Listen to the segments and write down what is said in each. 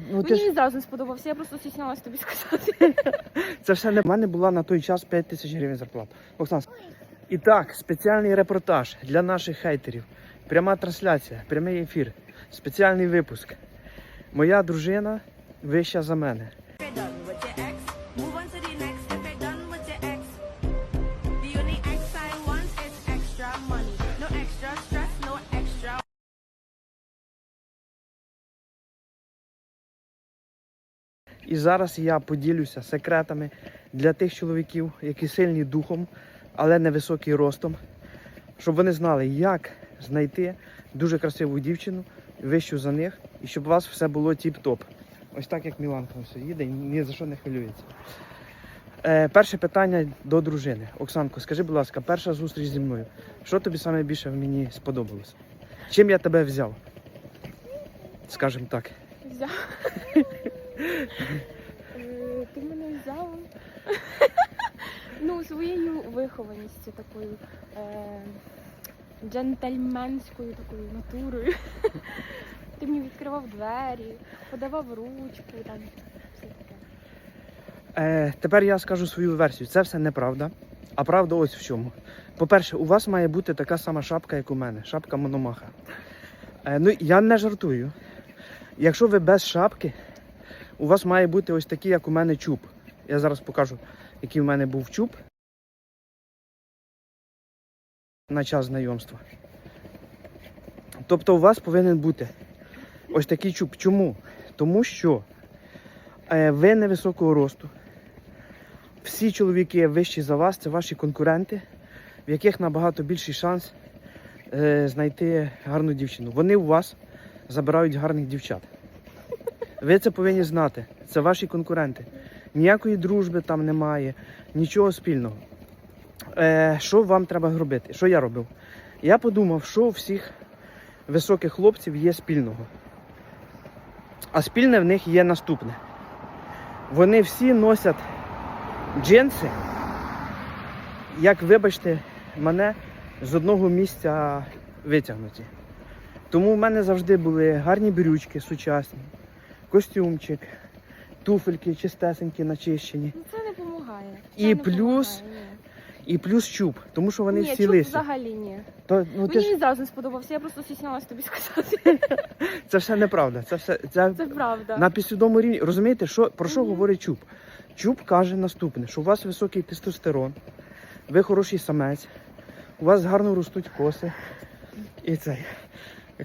То, ну, ти Мені ж, він зразу не сподобався, я просто стіснялась тобі сказати. це все не в мене була на той час 5 тисяч гривень зарплата. Оксан. І так, спеціальний репортаж для наших хейтерів. Пряма трансляція, прямий ефір, спеціальний випуск. Моя дружина вища за мене. І зараз я поділюся секретами для тих чоловіків, які сильні духом, але невисокі ростом, щоб вони знали, як знайти дуже красиву дівчину, вищу за них, і щоб у вас все було тіп-топ. Ось так, як Міланка ось їде і ні за що не хвилюється. Е, перше питання до дружини. Оксанко, скажи, будь ласка, перша зустріч зі мною. Що тобі саме більше в мені сподобалось? Чим я тебе взяв? Скажем так. Взяв. Е, Ти мене взяв. Ну, своєю вихованістю такою е, джентльменською такою натурою. Ти мені відкривав двері, подавав ручку, там все таке. Е, тепер я скажу свою версію. Це все неправда. А правда ось в чому. По-перше, у вас має бути така сама шапка, як у мене. Шапка Мономаха. Е, ну, я не жартую. Якщо ви без шапки, у вас має бути ось такий, як у мене чуб. Я зараз покажу, який у мене був чуб. На час знайомства. Тобто у вас повинен бути ось такий чуб. Чому? Тому що е, ви невисокого росту. Всі чоловіки вищі за вас, це ваші конкуренти, в яких набагато більший шанс е, знайти гарну дівчину. Вони у вас забирають гарних дівчат. Ви це повинні знати. Це ваші конкуренти. Ніякої дружби там немає, нічого спільного. Е, що вам треба робити? Що я робив? Я подумав, що у всіх високих хлопців є спільного. А спільне в них є наступне. Вони всі носять джинси, як вибачте, мене з одного місця витягнуті. Тому в мене завжди були гарні брючки сучасні, костюмчик, туфельки чистесенькі, начищені. Ну це не допомагає. І плюс І плюс чуб, тому що вони ні, всі чуб лисі. взагалі ні. То, ну, ти Мені ж, він зразу не сподобався, я просто стіснялась тобі сказати. це все неправда. Це все це, Це правда. на підсвідомому рівні. Розумієте, що, про що говорить чуб? Чуб каже наступне, що у вас високий тестостерон, ви хороший самець, у вас гарно ростуть коси. І це.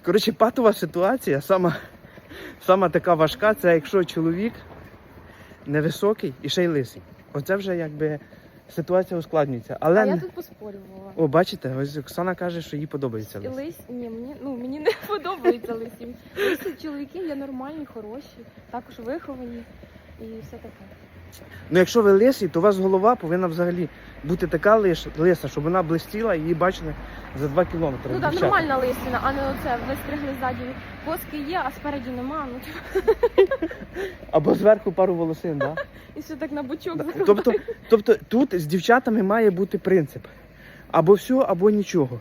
Коротше, патова ситуація, сама, сама така важка, це якщо чоловік невисокий і ще й лисий. Оце вже якби ситуація ускладнюється. Але А я тут поспорювала. О, бачите, ось Оксана каже, що їй подобається І лис. Ні, мені, ну, мені не подобається лисі. Лисі чоловіки є нормальні, хороші, також виховані і все таке. Ну якщо ви лисий, то у вас голова повинна взагалі бути така лиш, лиса, щоб вона блистіла і її бачили за 2 кілометри. Ну так, дівчата. нормальна лисина, а не оце вистригли ззаді. Коски є, а спереді нема. Ну, Або зверху пару волосин, да? і все так на бочок Да. закриває. Тобто, тобто тут з дівчатами має бути принцип. Або все, або нічого.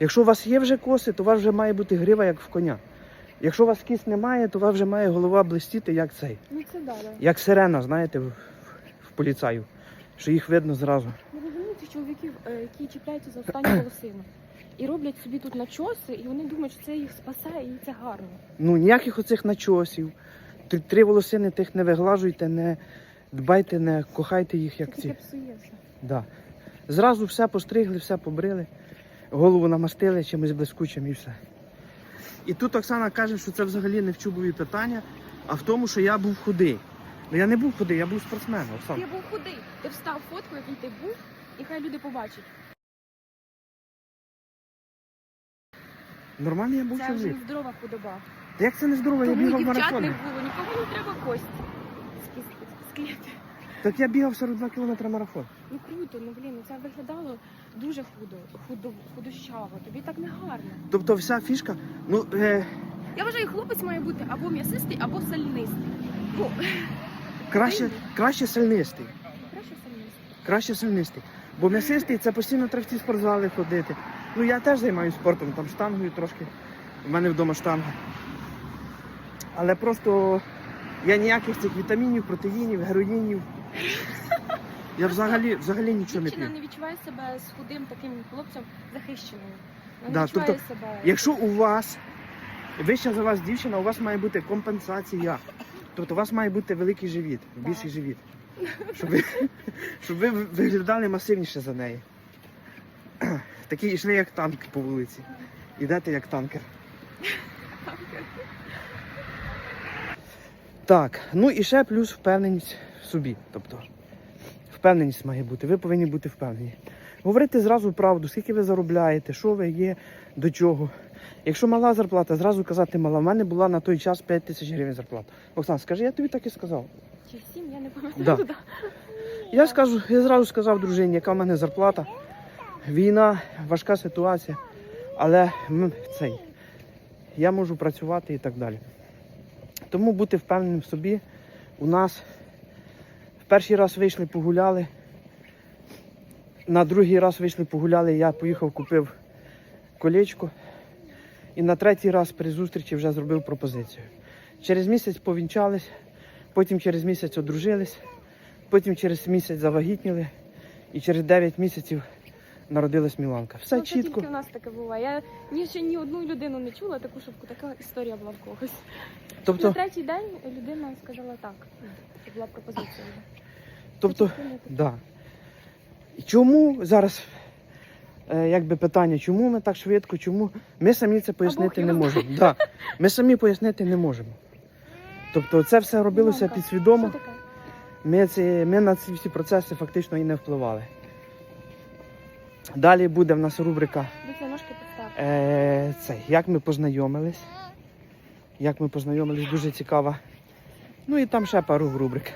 Якщо у вас є вже коси, то у вас вже має бути грива, як в коня. Якщо у вас кіс немає, то у вас вже має голова блистіти, як цей. Ну це далі. Як сирена, знаєте, в, в поліцаю. Що їх видно зразу. Я розумію цих чоловіків, е, які чіпляються за останню волосину. І роблять собі тут начоси, і вони думають, що це їх спасе і це гарно. Ну, ніяких оцих начосів. Три, три волосини тих не виглажуйте, не дбайте, не кохайте їх, як Це ці. таке псує все. Да. Зразу все постригли, все побрили, голову намастили чимось блискучим і все. І тут Оксана каже, що це взагалі не в чубові питання, а в тому, що я був худий. Ну я не був худий, я був спортсменом, Ти Оксана. був худий, ти встав фотку, який ти був, і хай люди побачать. Нормально я був Це вже чоловік. не здорова худоба. Та як це не здорово, я Тому бігав дівчат не було, нікому не треба кості. Скільки? Так я бігав 42 кілометри марафон. Ну круто, ну блін, ну це виглядало дуже худо, худо, худощаво. Тобі так не гарно. Тобто вся фішка, ну е, Я вважаю, хлопець має бути або м'ясистий, або сальнистий. Ну, краще, краще сильнистий. краще сальнистий. Краще сильнистий. Бо м'ясистий це постійно треба в ці спортзали ходити. Ну я теж займаюся спортом, там штангою трошки. У мене вдома штанга. Але просто Я ніяких цих вітамінів, протеїнів, героїнів. Я взагалі, взагалі нічого не Дівчина п'ю. не відчуває себе з худим таким хлопцем захищеною. Вона Да, відчуває тобто, себе. Якщо у вас вища за вас дівчина, у вас має бути компенсація. Тобто у вас має бути великий живіт, більший живіт. Щоб ви, щоб ви виглядали масивніше за неї. Такі йшли як танк по вулиці. Ідете як танкер. Так, ну і ще плюс впевненість в собі. Тобто, впевненість має бути. Ви повинні бути впевнені. Говорити зразу правду, скільки ви заробляєте, що ви є, до чого. Якщо мала зарплата, зразу казати мала. У мене була на той час 5 тисяч гривень зарплата. Оксан, скажи, я тобі так і сказав. Чи всім, я не пам'ятаю. Да. Я скажу, я зразу сказав дружині, яка в мене зарплата. Війна, важка ситуація. Але цей, я можу працювати і так далі. Тому бути впевненим в собі. У нас перший раз вийшли, погуляли. На другий раз вийшли, погуляли, я поїхав, купив колечко. І на третій раз при зустрічі вже зробив пропозицію. Через місяць повінчались, потім через місяць одружились. Потім через місяць завагітніли і через 9 місяців народилась Міланка. Все Ну, це чітко. тільки в нас таке буває. Я ні ще ні одну людину не чула таку, щоб така історія була в когось. На Тобто, третій день людина сказала так. Це була пропозиція. Тобто, Це да. Чому зараз е, якби питання, чому ми так швидко, чому ми самі це пояснити не можемо. Да. Ми самі пояснити не можемо. Тобто це все робилося підсвідомо. Ми, ці, ми на ці всі процеси фактично і не впливали. Далі буде в нас рубрика. Е, цей, як ми познайомились. Як ми познайомились, дуже цікаво. Ну і там ще пару рубрик.